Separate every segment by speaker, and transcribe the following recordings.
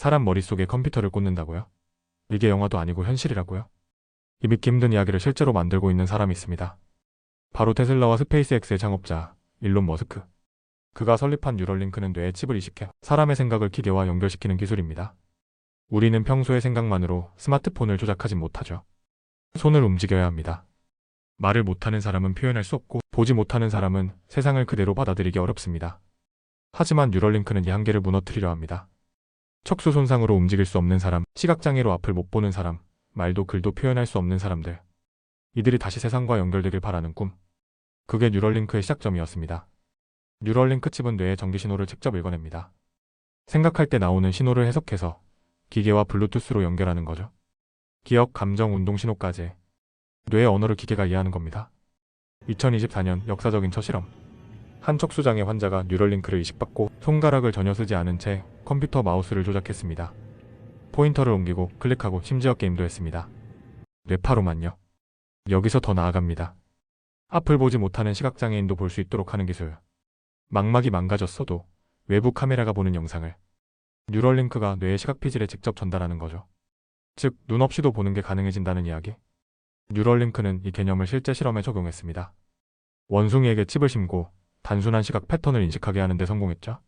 Speaker 1: 사람 머릿속에 컴퓨터를 꽂는다고요? 이게 영화도 아니고 현실이라고요? 이 믿기 힘든 이야기를 실제로 만들고 있는 사람이 있습니다. 바로 테슬라와 스페이스X의 창업자 일론 머스크. 그가 설립한 뉴럴링크는 뇌에 칩을 이식해 사람의 생각을 기계와 연결시키는 기술입니다. 우리는 평소의 생각만으로 스마트폰을 조작하지 못하죠. 손을 움직여야 합니다. 말을 못하는 사람은 표현할 수 없고 보지 못하는 사람은 세상을 그대로 받아들이기 어렵습니다. 하지만 뉴럴링크는 이 한계를 무너뜨리려 합니다. 척수 손상으로 움직일 수 없는 사람, 시각장애로 앞을 못 보는 사람, 말도 글도 표현할 수 없는 사람들. 이들이 다시 세상과 연결되길 바라는 꿈. 그게 뉴럴링크의 시작점이었습니다. 뉴럴링크 칩은 뇌의 전기 신호를 직접 읽어냅니다. 생각할 때 나오는 신호를 해석해서 기계와 블루투스로 연결하는 거죠. 기억, 감정, 운동 신호까지 뇌의 언어를 기계가 이해하는 겁니다. 2024년 역사적인 첫 실험. 한 척수장애 환자가 뉴럴링크를 이식받고 손가락을 전혀 쓰지 않은 채 컴퓨터 마우스를 조작했습니다. 포인터를 옮기고 클릭하고 심지어 게임도 했습니다. 뇌파로만요. 여기서 더 나아갑니다. 앞을 보지 못하는 시각장애인도 볼 수 있도록 하는 기술. 망막이 망가졌어도 외부 카메라가 보는 영상을 뉴럴링크가 뇌의 시각 피질에 직접 전달하는 거죠. 즉, 눈 없이도 보는 게 가능해진다는 이야기. 뉴럴링크는 이 개념을 실제 실험에 적용했습니다. 원숭이에게 칩을 심고 단순한 시각 패턴을 인식하게 하는 데 성공했죠.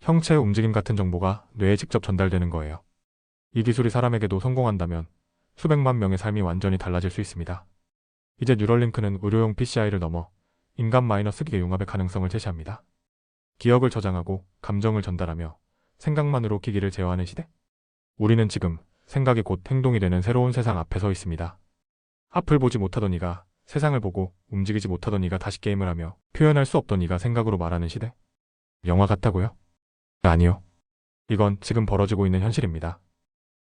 Speaker 1: 빛, 형체 움직임 같은 정보가 뇌에 직접 전달되는 거예요. 이 기술이 사람에게도 성공한다면 수백만 명의 삶이 완전히 달라질 수 있습니다. 이제 뉴럴링크는 의료용 PCI를 넘어 인간 마이너스 기계 융합의 가능성을 제시합니다. 기억을 저장하고 감정을 전달하며 생각만으로 기기를 제어하는 시대? 우리는 지금 생각이 곧 행동이 되는 새로운 세상 앞에 서 있습니다. 앞을 보지 못하던 이가 세상을 보고 움직이지 못하던 이가 다시 게임을 하며 표현할 수 없던 이가 생각으로 말하는 시대? 영화 같다고요? 아니요. 이건 지금 벌어지고 있는 현실입니다.